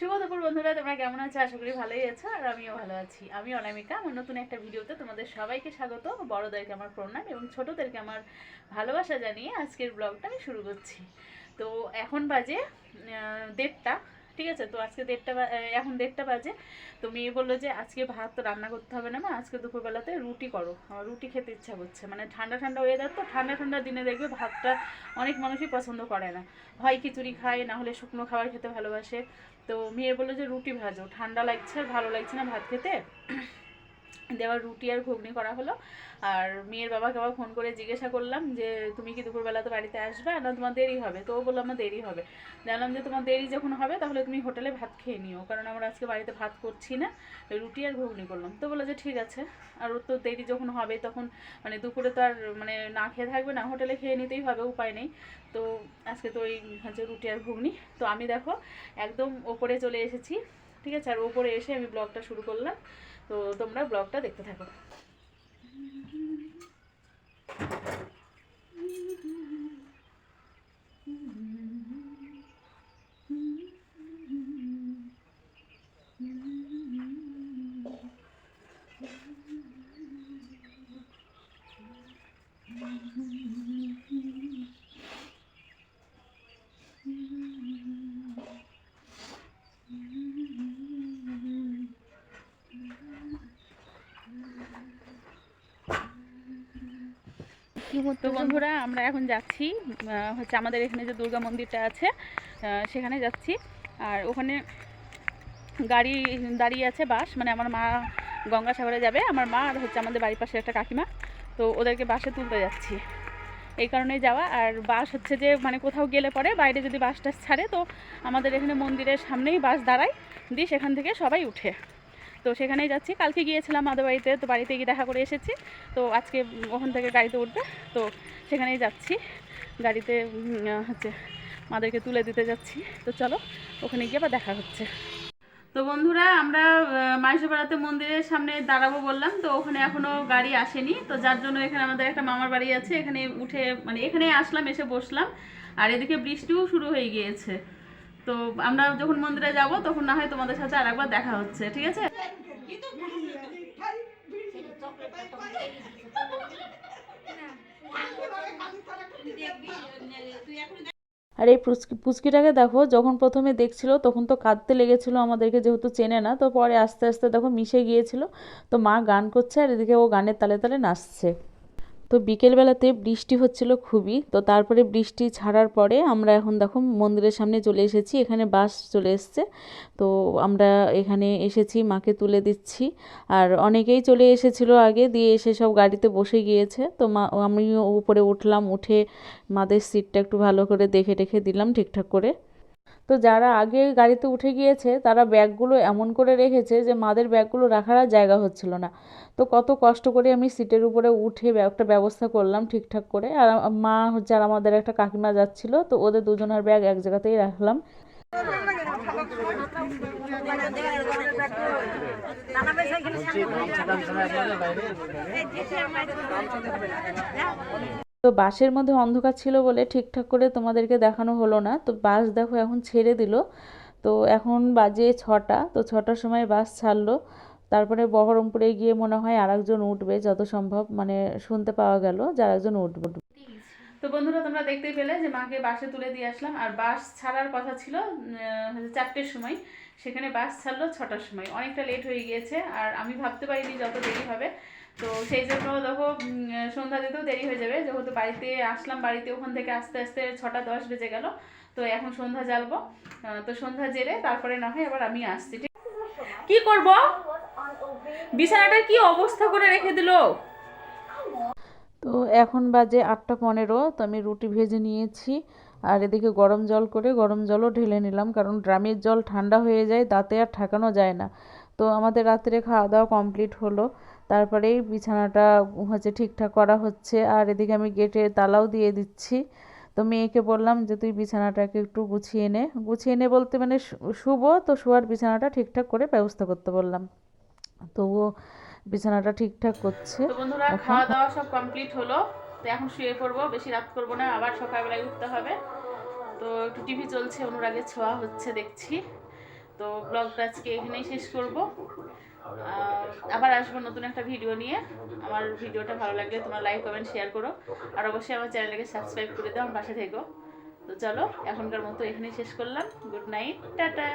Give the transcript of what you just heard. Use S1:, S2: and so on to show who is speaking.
S1: শুভ দুপুর বন্ধুরা, তোমরা কেমন আছো? আশা করি ভালোই আছো আর আমিও ভালো আছি। আমি অনামিকা, আমার নতুন একটা ভিডিওতে তোমাদের সবাইকে স্বাগত। বড়দেরকে আমার প্রণাম এবং ছোটদেরকে আমার ভালোবাসা জানিয়ে আজকের ব্লগটা আমি শুরু করছি। তো এখন বাজে দেড়টা। ঠিক আছে? তো আজকে দেড়টা এখন দেড়টা বাজে। তো মেয়ে বলল যে, আজকে ভাত রান্না করতে হবে না মা, আজকে দুপুরবেলাতে রুটি করো। রুটি খেতে ইচ্ছা করছে। মানে ঠান্ডা ঠান্ডা ওয়েদার তো, ঠান্ডা ঠান্ডা দিনে দেখবে ভাতটা অনেক মানুষই পছন্দ করে না। হয় খিচুড়ি খায়, না হলে শুকনো খাবার খেতে ভালোবাসে। তো মেয়ে বলল যে, রুটি ভাজো। ঠান্ডা লাগছে আর ভালো লাগছে না ভাত খেতে? দেওয়ার রুটি আর ঘুগনি করা হলো। আর মেয়ের বাবাকে আবার ফোন করে জিজ্ঞাসা করলাম যে, তুমি কি দুপুরবেলা তো বাড়িতে আসবে? না, তোমার দেরি হবে। তো ও বলল, আমার দেরি হবে। জানলাম যে, তোমার দেরি যখন হবে, তাহলে তুমি হোটেলে ভাত খেয়ে নিও। কারণ আমরা আজকে বাড়িতে ভাত করছি না রুটি আর ঘুগনি করলাম। তো বলল যে, ঠিক আছে। আর ওর তো দেরি যখন হবে, তখন মানে দুপুরে তো আর মানে না খেয়ে থাকবে না, হোটেলে খেয়ে নিতেই হবে, উপায় নেই। তো আজকে তো ওই হচ্ছে রুটি আর ঘুগনি। তো আমি দেখো, একদম ওপরে চলে এসেছি, ঠিক আছে? আর ওপরে এসে আমি ব্লগটা শুরু করলাম। তো তোমরা ব্লগটা দেখতে থাকো। তো বন্ধুরা আমরা এখন যাচ্ছি হচ্ছে আমাদের এখানে যে দুর্গা মন্দিরটা আছে সেখানে যাচ্ছি। আর ওখানে গাড়ি দাঁড়িয়ে আছে বাস মানে আমার মা গঙ্গাসাগরে যাবে। আমার মা আর হচ্ছে আমাদের বাড়ির পাশে একটা কাকিমা তো ওদেরকে বাসে তুলতে যাচ্ছি। এই কারণেই যাওয়া। আর বাস হচ্ছে যে মানে কোথাও গেলে পরে বাইরে যদি বাসটা ছাড়ে তো আমাদের এখানে মন্দিরের সামনেই বাস দাঁড়ায়। দিয়ে সেখান থেকে সবাই উঠে। তো সেখানেই যাচ্ছি। কালকে গিয়েছিলাম আমাদের বাড়িতে, তো বাড়িতে গিয়ে দেখা করে এসেছি। তো আজকে ওখান থেকে গাড়িতে উঠবে, তো সেখানেই যাচ্ছি। গাড়িতে হচ্ছে মাদেরকে তুলে দিতে যাচ্ছি। তো চলো, ওখানে গিয়ে আবার দেখা হচ্ছে। তো বন্ধুরা, আমরা মাইশোপাড়াতে মন্দিরের সামনে দাঁড়াবো বললাম, তো ওখানে এখনও গাড়ি আসেনি। তো যার জন্য এখানে আমাদের একটা মামার বাড়ি আছে। এখানে উঠে মানে এখানে আসলাম, এসে বসলাম। আর এদিকে বৃষ্টিও শুরু হয়ে গিয়েছে। তো আমরা যখন মন্দিরে যাব, তখন না হয় তোমাদের সাথে আরেকবার দেখা হচ্ছে, ঠিক আছে? আর এই পুচকি পুচকিটাকে দেখো, যখন প্রথমে দেখছিল, তখন তো কাঁদতে লেগেছিল, আমাদেরকে যেহেতু চেনে না, তো পরে আস্তে আস্তে দেখো মিশে গিয়েছিল। তো মা গান করছে, আর এদিকে ও গানের তালে তালে নাচছে। তো বিকেলবেলাতে বৃষ্টি হচ্ছিল খুবই, তো তারপরে বৃষ্টি ছাড়ার পরে আমরা এখন দেখো মন্দিরের সামনে চলে এসেছি, এখানে বাস চলে এসছে। তো আমরা এখানে এসেছি, মাকে তুলে দিচ্ছি। আর অনেকেই চলে এসেছিল আগে, দিয়ে এসে সব গাড়িতে বসে গিয়েছে। তো মা, আমিও উপরে উঠলাম, উঠে মাদের সিটটা একটু ভালো করে দেখে টেখে দিলাম ঠিকঠাক করে। তো যারা আগে গাড়িতে উঠে গিয়েছে, তারা ব্যাগগুলো এমন করে রেখেছে যে মাদের ব্যাগগুলো রাখার আর জায়গা হচ্ছিল না। তো কত কষ্ট করে আমি সিটের উপরে উঠে একটা ব্যবস্থা করলাম ঠিকঠাক করে। আর মা হচ্ছে আর আমাদের একটা কাকিমা যাচ্ছিল, তো ওদের দুজনের ব্যাগ এক জায়গাতেই রাখলাম। তো বাসের মধ্যে অন্ধকার ছিল বলে ঠিকঠাক করে তোমাদেরকে দেখানো হলো না। তো বাস দেখো এখন ছেড়ে দিল। তো এখন বাজে ছটা। তো ছটার সময় বাস ছাড়লো। তারপরে বহরমপুরে গিয়ে মনে হয় আরেকজন উঠবে যত সম্ভব। মানে শুনতে পাওয়া গেল যে আরেকজন উঠবে। তো বন্ধুরা, তোমরা দেখতেই পেলে যে মাকে বাসে তুলে দিয়ে আসলাম। আর বাস ছাড়ার কথা ছিল চারটের সময়। সেখানে বাস ছাড়লো ছটার সময়। অনেকটা লেট হয়ে গিয়েছে। আর আমি ভাবতে পারিনি যত দেরি হবে। তো সেই জন্য দেখো সন্ধ্যা দিতেও দেরি হয়ে যাবে। যেহেতু বাড়িতে আসলাম, বাড়িতে ওখান থেকে আস্তে আস্তে ছটা দশ বেজে গেল। তো এখন সন্ধ্যা জ্বালবো। তো সন্ধ্যা জেলে তারপরে না হয় আবার আমি আসছি কি করব? বিছানাটার কি অবস্থা করে রেখে দিলো? তো এখন বাজে আটটা পনেরো, তো আমি রুটি ভেজে নিয়েছি। আর এদিকে গরম জল করে গরম জলও ঢেলে নিলাম, কারণ ড্রামের জল ঠান্ডা হয়ে যায়, তাতে আর ঠেকানো যায় না। তো আমাদের রাত্রে খাওয়া দাওয়া কমপ্লিট হলো। তারপরেই বিছানাটা হচ্ছে ঠিকঠাক করা হচ্ছে। আর এদিকে আমি গেটে তালাও দিয়ে দিচ্ছি। তো মেয়েকে বললাম যে তুই বিছানাটাকে একটু গুছিয়ে নে। গুছিয়ে নে বলতে মানে শুবো তো শোয়ার বিছানাটা ঠিকঠাক করে ব্যবস্থা করতে বললাম। তবুও বিছানাটা ঠিকঠাক করছে।
S2: তো বন্ধুরা খাওয়া দাওয়া সব কমপ্লিট হলো। তো এখন শুয়ে পড়ব বেশি রাত করব না আবার সকালবেলায় উঠতে হবে। তো একটু টিভি চলছে অনুরাগের ছোঁয়া হচ্ছে দেখছি।
S1: তো ব্লগটা আজকে এখানেই শেষ করব। আবার আসব নতুন একটা ভিডিও নিয়ে। আমার ভিডিওটা ভালো লাগলে তোমরা লাইক কমেন্ট শেয়ার করো। আর অবশ্যই আমার চ্যানেলটাকে সাবস্ক্রাইব করে দাও, আমার পাশে থেকো। তো চলো, এখনকার মতো এখানেই শেষ করলাম। Good night tata.